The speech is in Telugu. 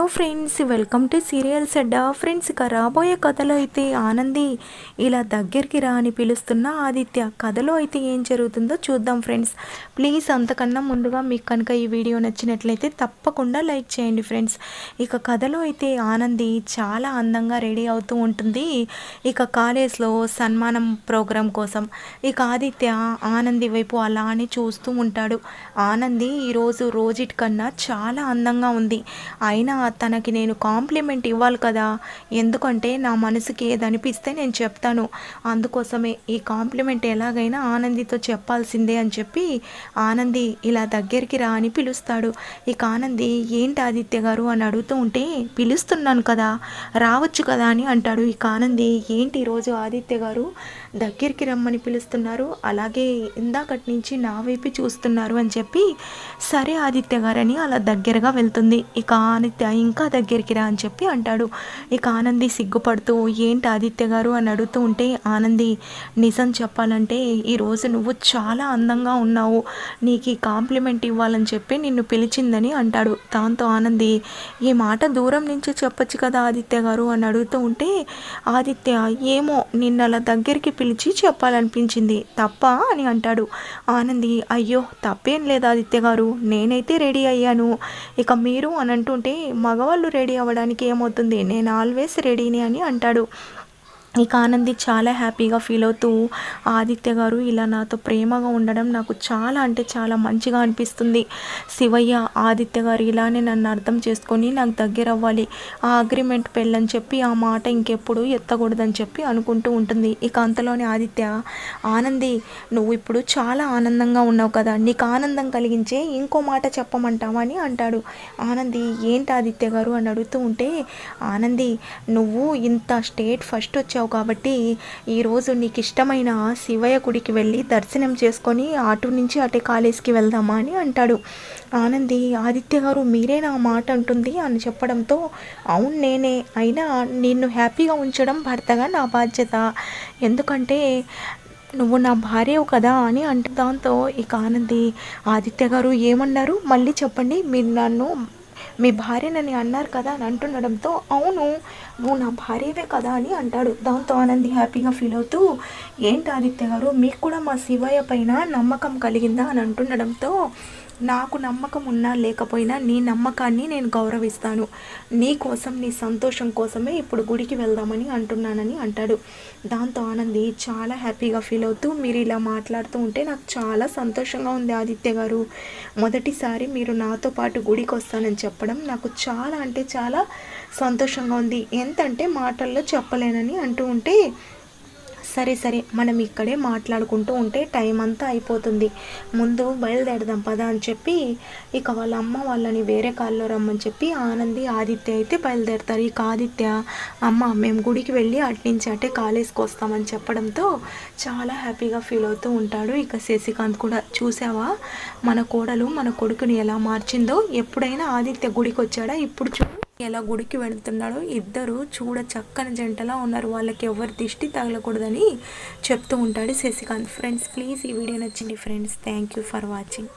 Hello friends welcome to serials Adda friends ఇక రాబోయే కథలో అయితే ఆనంది ఇలా దగ్గరికి రా అని పిలుస్తున్న ఆదిత్య. కథలో అయితే ఏం జరుగుతుందో చూద్దాం ఫ్రెండ్స్. ప్లీజ్ అంతకన్నా ముందుగా మీకు కనుక ఈ వీడియో నచ్చినట్లయితే తప్పకుండా లైక్ చేయండి ఫ్రెండ్స్. ఇక కథలో అయితే ఆనంది చాలా అందంగా రెడీ అవుతూ ఉంటుంది. ఇక కాలేజ్లో సన్మానం ప్రోగ్రాం కోసం. ఇక ఆదిత్య ఆనంది వైపు అలా అని చూస్తూ ఉంటాడు. ఆనంది ఈరోజు రోజుటి కన్నా చాలా అందంగా ఉంది. అయినా తనకి నేను కాంప్లిమెంట్ ఇవ్వాలి కదా. ఎందుకంటే నా మనసుకి ఏది అనిపిస్తే నేను చెప్తాను. అందుకోసమే ఈ కాంప్లిమెంట్ ఎలాగైనా ఆనందితో చెప్పాల్సిందే అని చెప్పి ఆనంది ఇలా దగ్గరికి రా అని పిలుస్తాడు. ఇక ఆనంది ఏంటి ఆదిత్య గారు? అని అడుగుతూ ఉంటే పిలుస్తున్నాను కదా రావచ్చు కదా అని అంటాడు. ఇక ఆనంది ఏంటి ఈరోజు ఆదిత్య గారు దగ్గరికి రమ్మని పిలుస్తున్నారు? అలాగే ఇందాకటి నుంచి నా వైపు చూస్తున్నారు అని చెప్పి సరే ఆదిత్య గారని అలా దగ్గరగా వెళ్తుంది. ఇక ఆదిత్య ఇంకా దగ్గరికి రా అని చెప్పి అంటాడు. ఇక ఆనంది సిగ్గుపడుతూ ఏంటి ఆదిత్య గారు? అని అడుగుతూ ఉంటే ఆనంది నిజం చెప్పాలంటే ఈరోజు నువ్వు చాలా అందంగా ఉన్నావు. నీకు ఈ కాంప్లిమెంట్ ఇవ్వాలని చెప్పి నిన్ను పిలిచిందని అంటాడు. దాంతో ఆనంది ఈ మాట దూరం నుంచి చెప్పొచ్చు కదా ఆదిత్య గారు? అని అడుగుతూ ఉంటే ఆదిత్య ఏమో నిన్న అలా దగ్గరికి పిలిచి చెప్పాలనిపించింది. తప్ప అని అంటాడు. ఆనంది అయ్యో తప్పేం లేదు ఆదిత్య గారు. నేనైతే రెడీ అయ్యాను. ఇక మీరు అని అంటుంటే మగవాళ్ళు రెడీ అవ్వడానికి ఏమవుతుంది? నేను ఆల్వేస్ రెడీని అని అంటాడు. ఇక ఆనంది చాలా హ్యాపీగా ఫీల్ అవుతూ ఆదిత్య గారు ఇలా నాతో ప్రేమగా ఉండడం నాకు చాలా అంటే చాలా మంచిగా అనిపిస్తుంది. శివయ్య ఆదిత్య గారు ఇలానే నన్ను అర్థం చేసుకొని నాకు దగ్గర అవ్వాలి. ఆ అగ్రిమెంట్ పెళ్ళని చెప్పి ఆ మాట ఇంకెప్పుడు ఎత్తకూడదని చెప్పి అనుకుంటూ ఉంటుంది. ఇక అంతలోనే ఆదిత్య ఆనంది నువ్వు ఇప్పుడు చాలా ఆనందంగా ఉన్నావు కదా. నీకు ఆనందం కలిగించే ఇంకో మాట చెప్పమంటావా? అని అంటాడు. ఆనంది ఏంటి ఆదిత్య గారు? అని అడుగుతూ ఉంటే ఆనంది నువ్వు ఇంత స్టేట్ ఫస్ట్ వచ్చావు వచ్చావు కాబట్టి ఈరోజు నీకు ఇష్టమైన శివయ్య గుడికి వెళ్ళి దర్శనం చేసుకొని అటు నుంచి అటే కాలేజీకి వెళ్దామా అని అంటాడు. ఆనంది ఆదిత్య గారు మీరే నా మాట అంటుంది అని చెప్పడంతో అవును నేనే. అయినా నిన్ను హ్యాపీగా ఉంచడం భర్తగా నా బాధ్యత. ఎందుకంటే నువ్వు నా భార్యవు కదా అని అంటే దాంతో ఇక ఆనంది ఆదిత్య గారు ఏమన్నారు? మళ్ళీ చెప్పండి. మీరు నన్ను మీ భార్యనని అన్నారు కదా అని అంటుండడంతో అవును. నువ్వు నా భార్యవే కదా అని అంటాడు. దాంతో ఆనంది హ్యాపీగా ఫీల్ అవుతూ ఏంటి ఆదిత్య గారు మీకు కూడా మా శివయ్య పైన నమ్మకం కలిగిందా? అని అంటుండడంతో నాకు నమ్మకం ఉన్నా లేకపోయినా నీ నమ్మకాన్ని నేను గౌరవిస్తాను. నీ కోసం నీ సంతోషం కోసమే ఇప్పుడు గుడికి వెళ్దామని అంటున్నానని అంటాడు. దాంతో ఆనంది చాలా హ్యాపీగా ఫీల్ అవుతూ మీరు ఇలా మాట్లాడుతూ ఉంటే నాకు చాలా సంతోషంగా ఉంది ఆదిత్య గారు. మొదటిసారి మీరు నాతో పాటు గుడికి వస్తానని చెప్పడం నాకు చాలా అంటే చాలా సంతోషంగా ఉంది. ఎంతంటే మాటల్లో చెప్పలేనని అంటూ ఉంటే సరే సరే మనం ఇక్కడే మాట్లాడుకుంటూ ఉంటే టైం అంతా అయిపోతుంది. ముందు బయలుదేరదాం పదా అని చెప్పి ఇక వాళ్ళ అమ్మ వాళ్ళని వేరే కాల్లో రమ్మని చెప్పి ఆనంది ఆదిత్య అయితే బయలుదేరుతారు. ఇక ఆదిత్య అమ్మ మేము గుడికి వెళ్ళి అటు నుంచి అటే కాలేజ్కి వస్తామని చెప్పడంతో చాలా హ్యాపీగా ఫీల్ అవుతూ ఉంటాడు. ఇక శశికాంత్ కూడా చూసావా? మన కోడలు మన కొడుకుని ఎలా మార్చిందో? ఎప్పుడైనా ఆదిత్య గుడికి వచ్చాడా ఇప్పుడు చూ ఎలా గుడికి వెళుతున్నాడో ఇద్దరు చూడ చక్కని జంటలా ఉన్నారు. వాళ్ళకి ఎవరి దిష్టి తగలకూడదని చెప్తూ ఉంటాడు శశికాంత్. ఫ్రెండ్స్ ప్లీజ్ ఈ వీడియో నచ్చింది. Friends thank you for watching